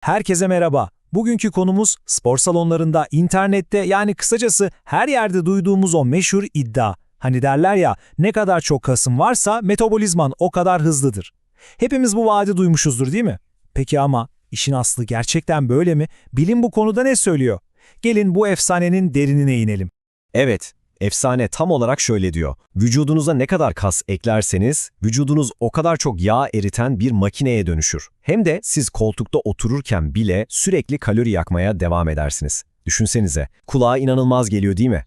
Herkese merhaba. Bugünkü konumuz spor salonlarında, internette yani kısacası her yerde duyduğumuz o meşhur iddia. Hani derler ya ne kadar çok kasın varsa metabolizman o kadar hızlıdır. Hepimiz bu vaadi duymuşuzdur değil mi? Peki ama işin aslı gerçekten böyle mi? Bilim bu konuda ne söylüyor? Gelin bu efsanenin derinine inelim. Evet, efsane tam olarak şöyle diyor. Vücudunuza ne kadar kas eklerseniz, vücudunuz o kadar çok yağ eriten bir makineye dönüşür. Hem de siz koltukta otururken bile sürekli kalori yakmaya devam edersiniz. Düşünsenize, kulağa inanılmaz geliyor değil mi?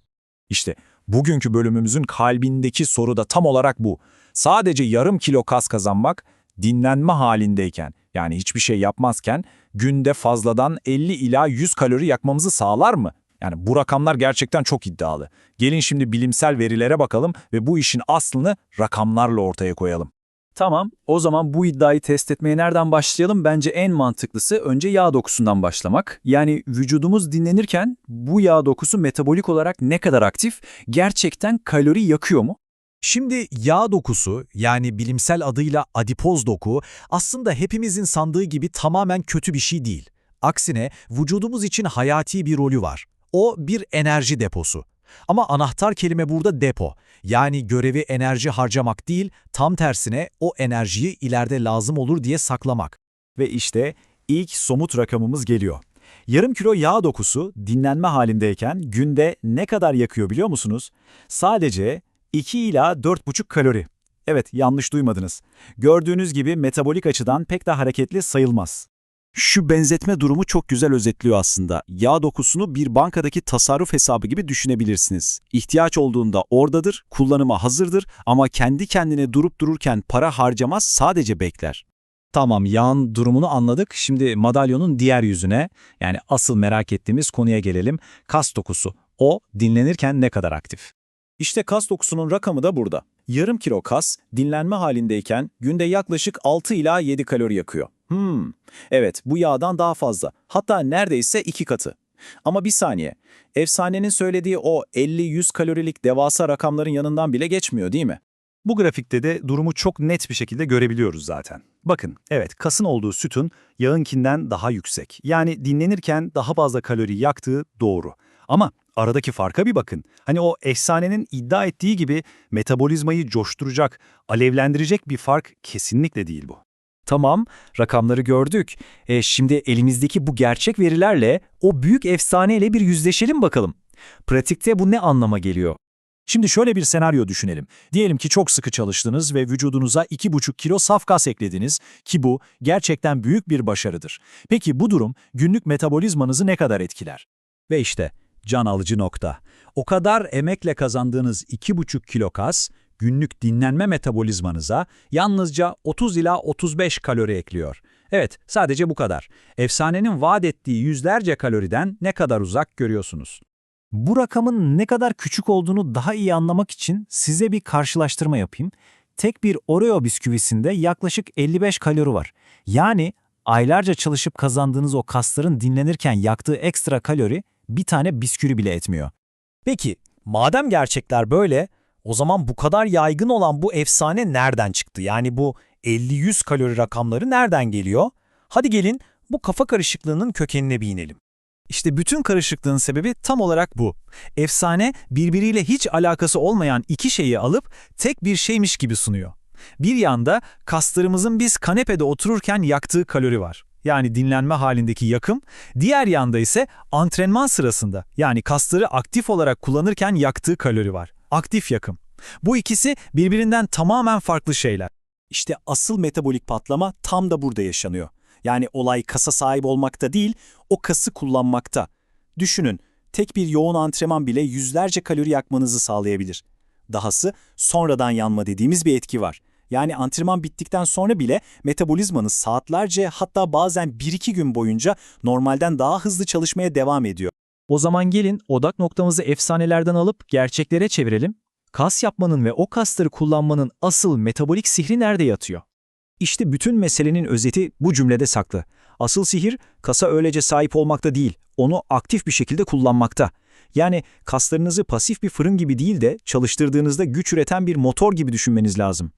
İşte bugünkü bölümümüzün kalbindeki soru da tam olarak bu. Sadece yarım kilo kas kazanmak dinlenme halindeyken yani hiçbir şey yapmazken günde fazladan 50 ila 100 kalori yakmamızı sağlar mı? Yani bu rakamlar gerçekten çok iddialı. Gelin şimdi bilimsel verilere bakalım ve bu işin aslını rakamlarla ortaya koyalım. Tamam, o zaman bu iddiayı test etmeye nereden başlayalım? Bence en mantıklısı önce yağ dokusundan başlamak. Yani vücudumuz dinlenirken bu yağ dokusu metabolik olarak ne kadar aktif, gerçekten kalori yakıyor mu? Şimdi yağ dokusu yani bilimsel adıyla adipoz doku aslında hepimizin sandığı gibi tamamen kötü bir şey değil. Aksine vücudumuz için hayati bir rolü var. O bir enerji deposu. Ama anahtar kelime burada depo. Yani görevi enerji harcamak değil, tam tersine o enerjiyi ileride lazım olur diye saklamak. Ve işte ilk somut rakamımız geliyor. Yarım kilo yağ dokusu dinlenme halindeyken günde ne kadar yakıyor biliyor musunuz? Sadece 2 ila 4,5 kalori. Evet yanlış duymadınız. Gördüğünüz gibi metabolik açıdan pek de hareketli sayılmaz. Şu benzetme durumu çok güzel özetliyor aslında. Yağ dokusunu bir bankadaki tasarruf hesabı gibi düşünebilirsiniz. İhtiyaç olduğunda oradadır, kullanıma hazırdır ama kendi kendine durup dururken para harcamaz sadece bekler. Tamam yağın durumunu anladık. Şimdi madalyonun diğer yüzüne yani asıl merak ettiğimiz konuya gelelim. Kas dokusu. O dinlenirken ne kadar aktif? İşte kas dokusunun rakamı da burada. Yarım kilo kas dinlenme halindeyken günde yaklaşık 6 ila 7 kalori yakıyor. Hmm, evet bu yağdan daha fazla. Hatta neredeyse iki katı. Ama bir saniye, efsanenin söylediği o 50-100 kalorilik devasa rakamların yanından bile geçmiyor değil mi? Bu grafikte de durumu çok net bir şekilde görebiliyoruz zaten. Bakın, evet kasın olduğu sütun yağınkinden daha yüksek. Yani dinlenirken daha fazla kalori yaktığı doğru. Ama aradaki farka bir bakın. Hani o efsanenin iddia ettiği gibi metabolizmayı coşturacak, alevlendirecek bir fark kesinlikle değil bu. Tamam, rakamları gördük. E, şimdi elimizdeki bu gerçek verilerle o büyük efsaneyle bir yüzleşelim bakalım. Pratikte bu ne anlama geliyor? Şimdi şöyle bir senaryo düşünelim. Diyelim ki çok sıkı çalıştınız ve vücudunuza 2,5 kilo saf kas eklediniz ki bu gerçekten büyük bir başarıdır. Peki bu durum günlük metabolizmanızı ne kadar etkiler? Ve işte can alıcı nokta. O kadar emekle kazandığınız 2,5 kilo kas, günlük dinlenme metabolizmanıza yalnızca 30 ila 35 kalori ekliyor. Evet, sadece bu kadar. Efsanenin vaat ettiği yüzlerce kaloriden ne kadar uzak görüyorsunuz. Bu rakamın ne kadar küçük olduğunu daha iyi anlamak için size bir karşılaştırma yapayım. Tek bir Oreo bisküvisinde yaklaşık 55 kalori var. Yani aylarca çalışıp kazandığınız o kasların dinlenirken yaktığı ekstra kalori bir tane bisküvi bile etmiyor. Peki, madem gerçekler böyle, o zaman bu kadar yaygın olan bu efsane nereden çıktı? Yani bu 50-100 kalori rakamları nereden geliyor? Hadi gelin bu kafa karışıklığının kökenine bir inelim. İşte bütün karışıklığın sebebi tam olarak bu. Efsane birbiriyle hiç alakası olmayan iki şeyi alıp tek bir şeymiş gibi sunuyor. Bir yanda kaslarımızın biz kanepede otururken yaktığı kalori var. Yani dinlenme halindeki yakım. Diğer yanda ise antrenman sırasında yani kasları aktif olarak kullanırken yaktığı kalori var. Aktif yakım. Bu ikisi birbirinden tamamen farklı şeyler. İşte asıl metabolik patlama tam da burada yaşanıyor. Yani olay kasa sahip olmakta değil, o kası kullanmakta. Düşünün, tek bir yoğun antrenman bile yüzlerce kalori yakmanızı sağlayabilir. Dahası sonradan yanma dediğimiz bir etki var. Yani antrenman bittikten sonra bile metabolizmanız saatlerce hatta bazen 1-2 gün boyunca normalden daha hızlı çalışmaya devam ediyor. O zaman gelin odak noktamızı efsanelerden alıp gerçeklere çevirelim. Kas yapmanın ve o kasları kullanmanın asıl metabolik sihri nerede yatıyor? İşte bütün meselenin özeti bu cümlede saklı. Asıl sihir kasa öylece sahip olmakta değil, onu aktif bir şekilde kullanmakta. Yani kaslarınızı pasif bir fırın gibi değil de çalıştırdığınızda güç üreten bir motor gibi düşünmeniz lazım.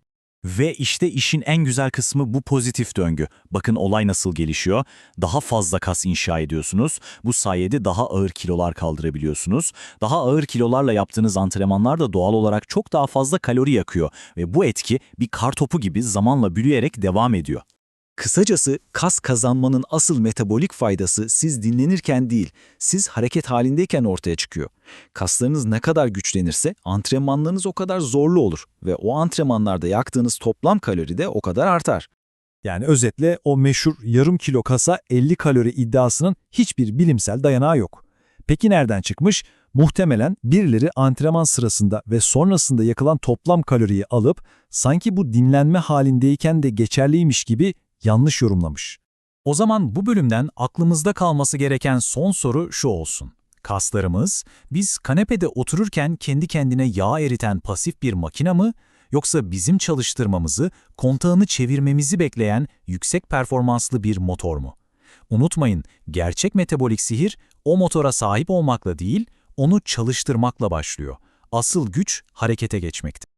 Ve işte işin en güzel kısmı bu pozitif döngü. Bakın olay nasıl gelişiyor. Daha fazla kas inşa ediyorsunuz. Bu sayede daha ağır kilolar kaldırabiliyorsunuz. Daha ağır kilolarla yaptığınız antrenmanlar da doğal olarak çok daha fazla kalori yakıyor. Ve bu etki bir kar topu gibi zamanla büyüyerek devam ediyor. Kısacası kas kazanmanın asıl metabolik faydası siz dinlenirken değil, siz hareket halindeyken ortaya çıkıyor. Kaslarınız ne kadar güçlenirse antrenmanlarınız o kadar zorlu olur ve o antrenmanlarda yaktığınız toplam kalori de o kadar artar. Yani özetle o meşhur yarım kilo kasa 50 kalori iddiasının hiçbir bilimsel dayanağı yok. Peki nereden çıkmış? Muhtemelen birileri antrenman sırasında ve sonrasında yakılan toplam kaloriyi alıp sanki bu dinlenme halindeyken de geçerliymiş gibi yanlış yorumlamış. O zaman bu bölümden aklımızda kalması gereken son soru şu olsun. Kaslarımız, biz kanepede otururken kendi kendine yağ eriten pasif bir makine mı, yoksa bizim çalıştırmamızı, kontağını çevirmemizi bekleyen yüksek performanslı bir motor mu? Unutmayın, gerçek metabolik sihir o motora sahip olmakla değil, onu çalıştırmakla başlıyor. Asıl güç harekete geçmekte.